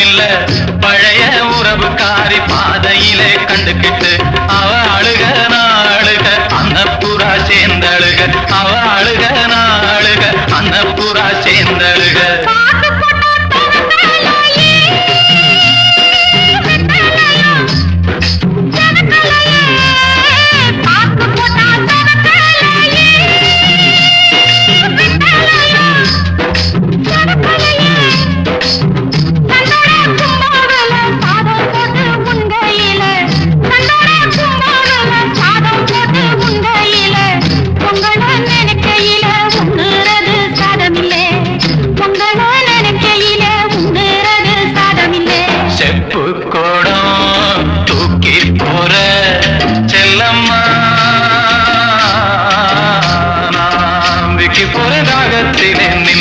இல்ல பழைய உறவுக்காரி பாதையிலே கண்டுக்கிட்டு அவ அழுக நாளுக அழுக அந்த புறா சேர்ந்தழுக. அவ அழுக நாளுக அழுக அந்த புறா சேர்ந்தழுக. ஒரு ராகத்திலே நின்